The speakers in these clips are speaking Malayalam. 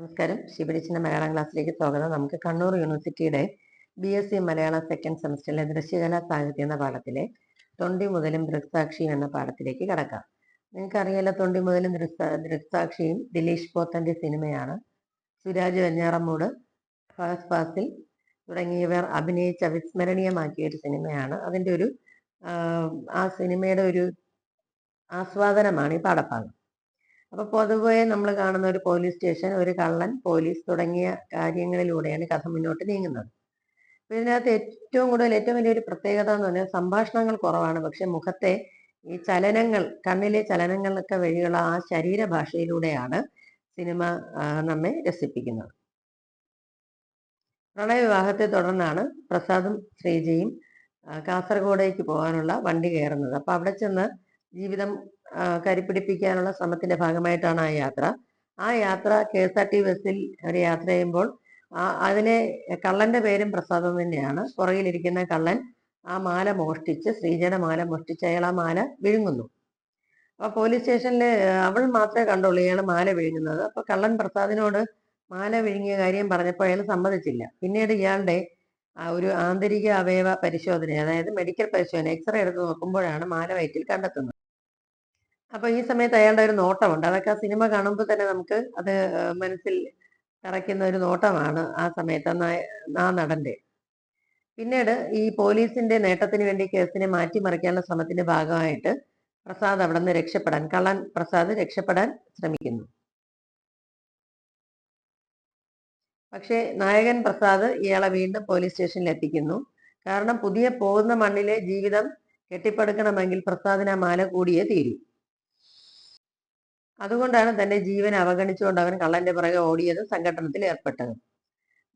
നമസ്കാരം. ശിബിരിച്ചിന്റെ മലയാളം ക്ലാസ്സിലേക്ക് സ്വാഗതം. നമുക്ക് കണ്ണൂർ യൂണിവേഴ്സിറ്റിയുടെ B S C Malayalam second സെമസ്റ്ററിലെ ദൃശ്യകലാ സാഹിത്യം എന്ന പാഠത്തിലെ തൊണ്ടി മുതലും ദൃക്സാക്ഷിയും എന്ന പാഠത്തിലേക്ക് കടക്കാം. നിങ്ങൾക്കറിയാലോ തൊണ്ടി മുതലും ദൃക്സാ ദൃക്സാക്ഷിയും ദിലീഷ് പോത്തന്റെ സിനിമയാണ്. സുരാജ് വെഞ്ഞാറമ്മൂട് ഫഹസ് ഫാസിൽ തുടങ്ങിയവർ അഭിനയിച്ച അവിസ്മരണീയമാക്കിയ ഒരു സിനിമയാണ്. അതിന്റെ ഒരു ആ സിനിമയുടെ ഒരു ആസ്വാദനമാണ് ഈ പാഠഭാഗം. അപ്പൊ പൊതുവെ നമ്മൾ കാണുന്ന ഒരു പോലീസ് സ്റ്റേഷൻ ഒരു കള്ളൻ പോലീസ് തുടങ്ങിയ കാര്യങ്ങളിലൂടെയാണ് കഥ മുന്നോട്ട് നീങ്ങുന്നത്. അപ്പൊ ഇതിനകത്ത് ഏറ്റവും കൂടുതൽ ഏറ്റവും വലിയൊരു പ്രത്യേകത എന്ന് പറഞ്ഞാൽ സംഭാഷണങ്ങൾ കുറവാണ്. പക്ഷെ മുഖത്തെ ഈ ചലനങ്ങൾ കണ്ണിലെ ചലനങ്ങളൊക്കെ വഴിയുള്ള ആ ശരീരഭാഷയിലൂടെയാണ് സിനിമ നമ്മെ രസിപ്പിക്കുന്നത്. പ്രണയവിവാഹത്തെ തുടർന്നാണ് പ്രസാദും ശ്രീജയും കാസർഗോഡേക്ക് പോകാനുള്ള വണ്ടി കയറുന്നത്. അപ്പൊ അവിടെ ചെന്ന് ജീവിതം കരിപ്പിടിപ്പിക്കാനുള്ള ശ്രമത്തിന്റെ ഭാഗമായിട്ടാണ് ആ യാത്ര. ആ യാത്ര കെ എസ് ആർ ടി ബസ്സിൽ ഒരു യാത്ര ചെയ്യുമ്പോൾ ആ അതിലെ കള്ളന്റെ പേരും പ്രസാദം തന്നെയാണ്. പുറകിലിരിക്കുന്ന കള്ളൻ ആ മാല മോഷ്ടിച്ച് ശ്രീജയുടെ മാല മോഷ്ടിച്ച് അയാൾ ആ മാല വിഴുങ്ങുന്നു. അപ്പൊ പോലീസ് സ്റ്റേഷനിൽ അവൾ മാത്രമേ കണ്ടുള്ളൂ ഇയാൾ മാല വിഴുങ്ങുന്നത്. അപ്പൊ കള്ളൻ പ്രസാദിനോട് മാല വിഴുങ്ങിയ കാര്യം പറഞ്ഞപ്പോൾ അയാൾ സമ്മതിച്ചില്ല. പിന്നീട് ഇയാളുടെ ഒരു ആന്തരിക അവയവ പരിശോധന അതായത് മെഡിക്കൽ പരിശോധന എക്സ്റേ എടുത്ത് നോക്കുമ്പോഴാണ് മാല വയറ്റിൽ കണ്ടെത്തുന്നത്. അപ്പൊ ഈ സമയത്ത് അയാളുടെ ഒരു നോട്ടമുണ്ട്. അതൊക്കെ ആ സിനിമ കാണുമ്പോൾ തന്നെ നമുക്ക് അത് മനസ്സിൽ തറയ്ക്കുന്ന ഒരു നോട്ടമാണ് ആ സമയത്ത് ആ നടന്റെ പിന്നീട് ഈ പോലീസിന്റെ നേട്ടത്തിന് വേണ്ടി കേസിനെ മാറ്റിമറിക്കാനുള്ള ശ്രമത്തിന്റെ ഭാഗമായിട്ട് പ്രസാദ് അവിടെ നിന്ന് രക്ഷപ്പെടാൻ കള്ളൻ പ്രസാദ് രക്ഷപ്പെടാൻ ശ്രമിക്കുന്നു. പക്ഷേ നായകൻ പ്രസാദ് ഇയാളെ വീണ്ടും പോലീസ് സ്റ്റേഷനിൽ എത്തിക്കുന്നു. കാരണം പുതിയ പോകുന്ന മണ്ണിലെ ജീവിതം കെട്ടിപ്പടുക്കണമെങ്കിൽ പ്രസാദിന് ആ മാല കൂടിയേ തീരൂ. അതുകൊണ്ടാണ് തന്റെ ജീവൻ അവഗണിച്ചുകൊണ്ട് അവൻ കള്ളന്റെ പുറകെ ഓടിയതും സംഘടനത്തിൽ ഏർപ്പെട്ടത്.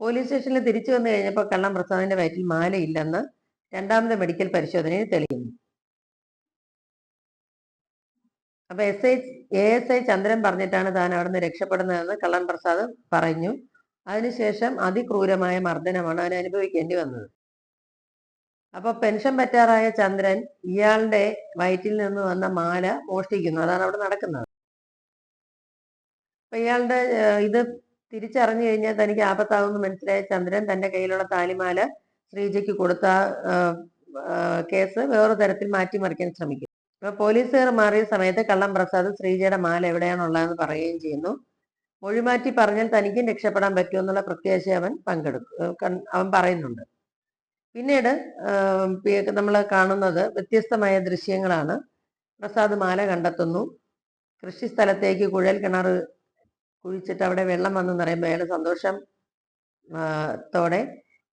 പോലീസ് സ്റ്റേഷനിൽ തിരിച്ചു വന്നു കഴിഞ്ഞപ്പോൾ കള്ളൻ പ്രസാദിന്റെ വയറ്റിൽ മാലയില്ലെന്ന് രണ്ടാമത്തെ മെഡിക്കൽ പരിശോധനയിൽ തെളിയുന്നു. അപ്പൊ S I A S I Chandran പറഞ്ഞിട്ടാണ് താൻ അവിടുന്ന് രക്ഷപ്പെടുന്നതെന്ന് കള്ളൻ പ്രസാദ് പറഞ്ഞു. അതിനുശേഷം അതിക്രൂരമായ മർദ്ദനമാണ് അവൻ അനുഭവിക്കേണ്ടി വന്നത്. അപ്പൊ പെൻഷൻ പറ്റാറായ ചന്ദ്രൻ ഇയാളുടെ വയറ്റിൽ നിന്ന് വന്ന മാല മോഷ്ടിക്കുന്നു. അതാണ് അവിടെ നടക്കുന്നത്. അപ്പൊ ഇയാളുടെ ഇത് തിരിച്ചറിഞ്ഞു കഴിഞ്ഞാൽ തനിക്ക് ആപത്താവുമെന്ന് മനസ്സിലായ ചന്ദ്രൻ തന്റെ കയ്യിലുള്ള താലിമാല ശ്രീജയ്ക്ക് കൊടുത്ത കേസ് വേറൊരു തരത്തിൽ മാറ്റിമറിക്കാൻ ശ്രമിക്കും. അപ്പൊ പോലീസുകാർ മാറിയ സമയത്ത് കള്ളം പ്രസാദ് ശ്രീജയുടെ മാല എവിടെയാണുള്ളതെന്ന് പറയുകയും ചെയ്യുന്നു. മൊഴിമാറ്റി പറഞ്ഞാൽ തനിക്കും രക്ഷപ്പെടാൻ പറ്റുമെന്നുള്ള പ്രത്യാശ അവൻ പങ്കെടുക്കും അവൻ പറയുന്നുണ്ട്. പിന്നീട് നമ്മൾ കാണുന്നത് വ്യത്യസ്തമായ ദൃശ്യങ്ങളാണ്. പ്രസാദ് മാല കണ്ടെത്തുന്നു. കൃഷി സ്ഥലത്തേക്ക് കുഴൽ കിണർ കുഴിച്ചിട്ട് അവിടെ വെള്ളം വന്നു നിറയുമ്പോൾ അയാൾ സന്തോഷം തോടെ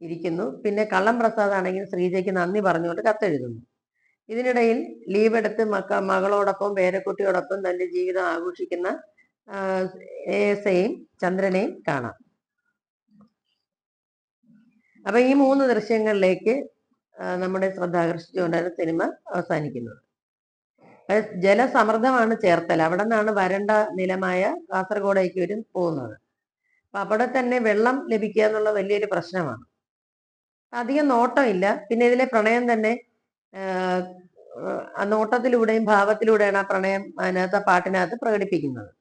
ഇരിക്കുന്നു. പിന്നെ കള്ളം പ്രസാദ് ആണെങ്കിൽ ശ്രീജയ്ക്ക് നന്ദി പറഞ്ഞുകൊണ്ട് കത്തെഴുതുന്നു. ഇതിനിടയിൽ ലീവ് എടുത്ത് മക്ക മകളോടൊപ്പം പേരക്കുട്ടിയോടൊപ്പം തന്റെ ജീവിതം ആഘോഷിക്കുന്ന ഏസയും ചന്ദ്രനെയും കാണാം. അപ്പൊ ഈ മൂന്ന് ദൃശ്യങ്ങളിലേക്ക് നമ്മുടെ ശ്രദ്ധ ആകർഷിച്ചുകൊണ്ടാണ് സിനിമ അവസാനിക്കുന്നത് ജലസമൃദ്ധമാണ് ചേർത്തല അവിടെ നിന്നാണ് വരണ്ട നിലമായ കാസർഗോഡേക്ക് വരും പോകുന്നത്. അപ്പൊ അവിടെ തന്നെ വെള്ളം ലഭിക്കുക എന്നുള്ള വലിയൊരു പ്രശ്നമാണ്. അധികം നോട്ടമില്ല. പിന്നെ ഇതിലെ പ്രണയം തന്നെ നോട്ടത്തിലൂടെയും ഭാവത്തിലൂടെയാണ് ആ പ്രണയം അതിനകത്ത് പാട്ടിനകത്ത് പ്രകടിപ്പിക്കുന്നത്.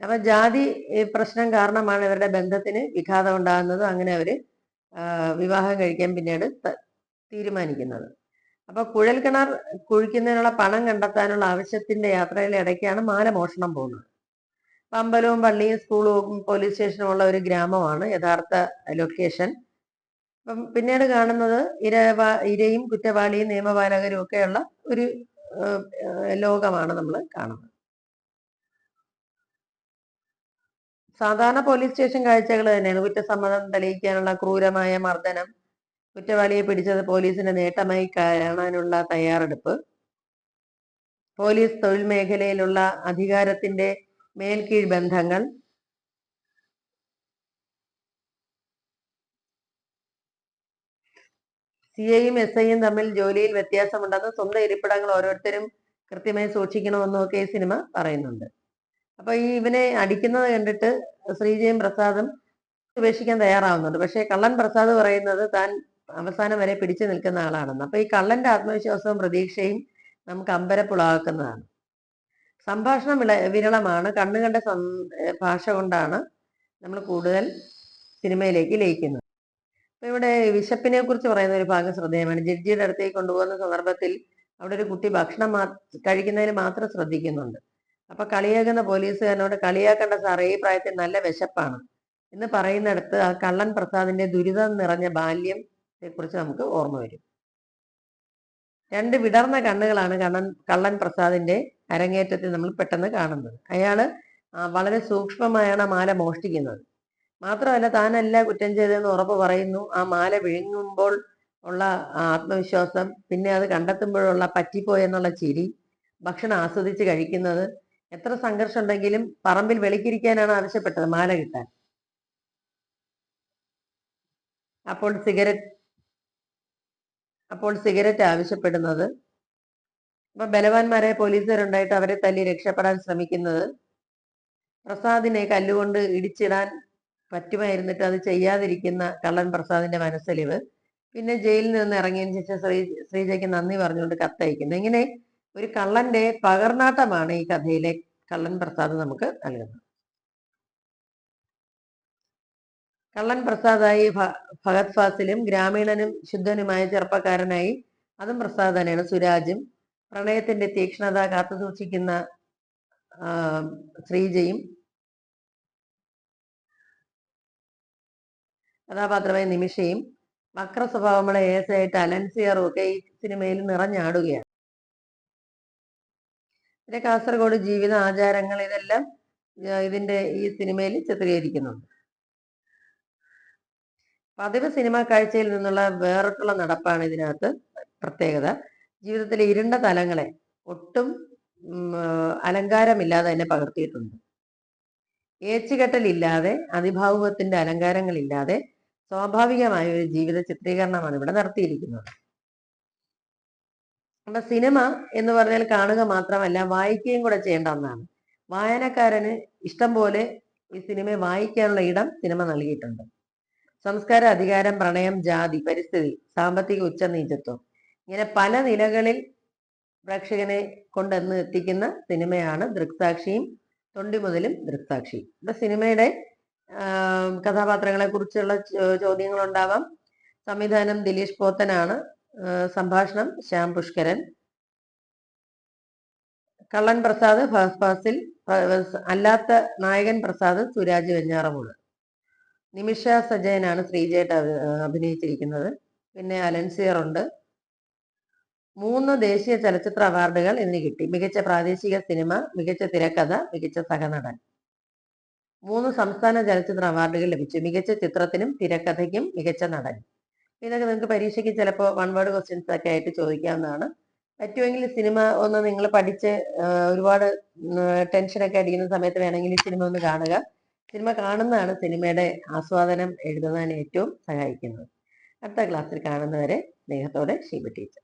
അപ്പൊ ജാതി പ്രശ്നം കാരണമാണ് ഇവരുടെ ബന്ധത്തിന് വിഘാതം ഉണ്ടാകുന്നത്. അങ്ങനെ അവർ വിവാഹം കഴിക്കാൻ പിന്നീട് തീരുമാനിക്കുന്നത്. അപ്പൊ കുഴൽ കിണർ കുഴിക്കുന്നതിനുള്ള പണം കണ്ടെത്താനുള്ള ആവശ്യത്തിന്റെ യാത്രയിലെ ഇടയ്ക്കാണ് മാല മോഷണം പോകുന്നത്. അമ്പലവും പള്ളിയും സ്കൂളും പോലീസ് സ്റ്റേഷനും ഉള്ള ഒരു ഗ്രാമമാണ് യഥാർത്ഥ ലൊക്കേഷൻ. അപ്പം പിന്നീട് കാണുന്നത് ഇര ഇരയും കുറ്റവാളിയും നിയമപാലകരും ഒക്കെയുള്ള ഒരു ലോകമാണ് നമ്മൾ കാണുന്നത്. സാധാരണ പോലീസ് സ്റ്റേഷൻ കാഴ്ചകൾ തന്നെയാണ് കുറ്റസമ്മതം തെളിയിക്കാനുള്ള ക്രൂരമായ മർദ്ദനം കുറ്റവാളിയെ പിടിച്ചത് പോലീസിന്റെ നേട്ടമായി കാണാനുള്ള തയ്യാറെടുപ്പ്. പോലീസ് തൊഴിൽ മേഖലയിലുള്ള അധികാരത്തിന്റെ മേൽക്കീഴ് ബന്ധങ്ങൾ. സി ഐയും എസ് ഐയും തമ്മിൽ ജോലിയിൽ വ്യത്യാസമുണ്ടെന്ന് സ്വന്തം ഇരിപ്പിടങ്ങൾ ഓരോരുത്തരും കൃത്യമായി സൂക്ഷിക്കണമെന്നും ഒക്കെ ഈ സിനിമ പറയുന്നുണ്ട്. അപ്പൊ ഈ ഇവനെ അടിക്കുന്നത് കണ്ടിട്ട് ശ്രീജയും പ്രസാദും ഉപേക്ഷിക്കാൻ തയ്യാറാവുന്നുണ്ട്. പക്ഷേ കള്ളൻ പ്രസാദ് പറയുന്നത് താൻ അവസാനം വരെ പിടിച്ചു നിൽക്കുന്ന ആളാണെന്ന്. അപ്പൊ ഈ കള്ളന്റെ ആത്മവിശ്വാസവും പ്രതീക്ഷയും നമുക്ക് അമ്പരപ്പുളാക്കുന്നതാണ് സംഭാഷണം വിള വിരളമാണ്. കണ്ണുകണ്ട ഭാഷ കൊണ്ടാണ് നമ്മൾ കൂടുതൽ സിനിമയിലേക്ക് ലയിക്കുന്നത്. അപ്പൊ ഇവിടെ വിശപ്പിനെ കുറിച്ച് പറയുന്ന ഒരു ഭാഗം ശ്രദ്ധേയമാണ്. ജഡ്ജിയുടെ അടുത്തേക്ക് കൊണ്ടുപോകുന്ന സന്ദർഭത്തിൽ അവിടെ ഒരു കുട്ടി ഭക്ഷണം മാ കഴിക്കുന്നതിന് മാത്രം ശ്രദ്ധിക്കുന്നുണ്ട്. അപ്പൊ കളിയാക്കുന്ന പോലീസുകാരനോട് കളിയാക്കേണ്ട സാറേ ഈ പ്രായത്തിൽ നല്ല വിശപ്പാണ്. എന്ന് പറയുന്നിടത്ത് ആ കള്ളൻ പ്രസാദിന്റെ ദുരിതം നിറഞ്ഞ ബാല്യത്തെ കുറിച്ച് നമുക്ക് ഓർമ്മ വരും. രണ്ട് വിടർന്ന കണ്ണുകളാണ് കണ്ണൻ കള്ളൻ പ്രസാദിന്റെ അരങ്ങേറ്റത്തിൽ നമ്മൾ പെട്ടെന്ന് കാണുന്നത്. അയാൾ വളരെ സൂക്ഷ്മമായാണ് ആ മാല മോഷ്ടിക്കുന്നത്. മാത്രമല്ല താനല്ല കുറ്റം ചെയ്തതെന്ന് ഉറപ്പ് പറയുന്നു. ആ മാല വിഴുങ്ങുമ്പോൾ ഉള്ള ആത്മവിശ്വാസം പിന്നെ അത് കണ്ടെത്തുമ്പോഴുള്ള പറ്റിപ്പോയെന്നുള്ള ചിരി ഭക്ഷണം ആസ്വദിച്ച് കഴിക്കുന്നത് എത്ര സംഘർഷം ഉണ്ടെങ്കിലും പറമ്പിൽ വെളിക്കിരിക്കാനാണ് ആവശ്യപ്പെട്ടത് മാല കിട്ടാൻ. അപ്പോൾ സിഗരറ്റ് അപ്പോൾ സിഗരറ്റ് ആവശ്യപ്പെടുന്നത്. അപ്പൊ ബലവാന്മാരായ പോലീസുകാരുണ്ടായിട്ട് അവരെ തല്ലി രക്ഷപ്പെടാൻ ശ്രമിക്കുന്നത്. പ്രസാദിനെ കല്ലുകൊണ്ട് ഇടിച്ചിടാൻ പറ്റുമായിരുന്നിട്ട് അത് ചെയ്യാതിരിക്കുന്ന കള്ളൻ പ്രസാദിന്റെ മനസ്സലിവ്. പിന്നെ ജയിലിൽ നിന്ന് ഇറങ്ങിയതിന് ശേഷം ശ്രീ ശ്രീജയ്ക്ക് നന്ദി പറഞ്ഞുകൊണ്ട് കത്തയക്കുന്നു. ഇങ്ങനെ ഒരു കള്ളന്റെ പകർനാട്ടമാണ് ഈ കഥയിലെ കള്ളൻ പ്രസാദ് നമുക്ക് നൽകുന്നത്. കള്ളൻ പ്രസാദായി ഭഗത് ഫാസിലും ഗ്രാമീണനും ശുദ്ധനുമായ ചെറുപ്പക്കാരനായി അതും പ്രസാദ് തന്നെയാണ് സുരാജും. പ്രണയത്തിന്റെ തീക്ഷ്ണത കാത്തു സൂക്ഷിക്കുന്ന ശ്രീജയും. കഥാപാത്രമായ നിമിഷയും വക്ര സ്വഭാവമുള്ള എസ് ആയിട്ട് അലൻസിയറും ഒക്കെ ഈ സിനിമയിൽ നിറഞ്ഞാടുകയാണ്. പിന്നെ കാസർഗോഡ് ജീവിത ആചാരങ്ങൾ ഇതെല്ലാം ഇതിന്റെ ഈ സിനിമയിൽ ചിത്രീകരിക്കുന്നുണ്ട്. പതിവ് സിനിമാ കാഴ്ചയിൽ നിന്നുള്ള വേറിട്ടുള്ള നടപ്പാണ് ഇതിനകത്ത് പ്രത്യേകത. ജീവിതത്തിലെ ഇരുണ്ട തലങ്ങളെ ഒട്ടും അലങ്കാരമില്ലാതെ തന്നെ പകർത്തിയിട്ടുണ്ട്. ഏച്ചുകെട്ടലില്ലാതെ അതിഭാവുകത്തിന്റെ അലങ്കാരങ്ങളില്ലാതെ സ്വാഭാവികമായ ഒരു ജീവിത ചിത്രീകരണമാണ് ഇവിടെ നടത്തിയിരിക്കുന്നത്. അപ്പൊ സിനിമ എന്ന് പറഞ്ഞാൽ കാണുക മാത്രമല്ല വായിക്കുകയും കൂടെ ചെയ്യേണ്ട ഒന്നാണ്. വായനക്കാരന് ഇഷ്ടം പോലെ ഈ സിനിമയെ വായിക്കാനുള്ള ഇടം സിനിമ നൽകിയിട്ടുണ്ട്. സംസ്കാര അധികാരം പ്രണയം ജാതി പരിസ്ഥിതി സാമ്പത്തിക ഉച്ചനീചത്വം ഇങ്ങനെ പല നിലകളിൽ പ്രേക്ഷകനെ കൊണ്ടെന്ന് എത്തിക്കുന്ന സിനിമയാണ് ദൃക്സാക്ഷിയും തൊണ്ടി മുതലും ദൃക്സാക്ഷി ഇപ്പൊ സിനിമയുടെ കഥാപാത്രങ്ങളെ കുറിച്ചുള്ള ചോദ്യങ്ങൾ ഉണ്ടാവാം സംവിധാനം ദിലീഷ് പോത്തനാണ്. സംഭാഷണം ശ്യാം പുഷ്കരൻ. കള്ളൻ പ്രസാദ് ഫാസിൽ അല്ലാത്ത നായകൻ പ്രസാദ് സുരാജ് വെഞ്ഞാറമൂട്. നിമിഷ സജയനാണ് ശ്രീജയായിട്ട് അഭി- അഭിനയിച്ചിരിക്കുന്നത്. പിന്നെ അലൻസിയർ ഉണ്ട് മൂന്ന് ദേശീയ ചലച്ചിത്ര അവാർഡുകൾ ഇതിന് കിട്ടി. മികച്ച പ്രാദേശിക സിനിമ മികച്ച തിരക്കഥ മികച്ച സഹനടൻ. മൂന്ന് സംസ്ഥാന ചലച്ചിത്ര അവാർഡുകൾ ലഭിച്ചു. മികച്ച ചിത്രത്തിനും തിരക്കഥയ്ക്കും മികച്ച നടൻ. ഇതൊക്കെ നിങ്ങൾക്ക് പരീക്ഷയ്ക്ക് ചിലപ്പോൾ വൺ വേർഡ് ക്വസ്റ്റ്യൻസ് ഒക്കെ ആയിട്ട് ചോദിക്കാവുന്നതാണ്. പറ്റുമെങ്കിൽ സിനിമ ഒന്ന് നിങ്ങൾ പഠിച്ച് ഒരുപാട് ടെൻഷനൊക്കെ അടിക്കുന്ന സമയത്ത് വേണമെങ്കിൽ സിനിമ ഒന്ന് കാണുക. സിനിമ കാണുന്നതാണ് സിനിമയുടെ ആസ്വാദനം എഴുതുന്നതിന് ഏറ്റവും സഹായിക്കുന്നത്. അടുത്ത ക്ലാസ്സിൽ കാണുന്നവരെ സ്നേഹത്തോടെ ഷീബ ടീച്ചർ.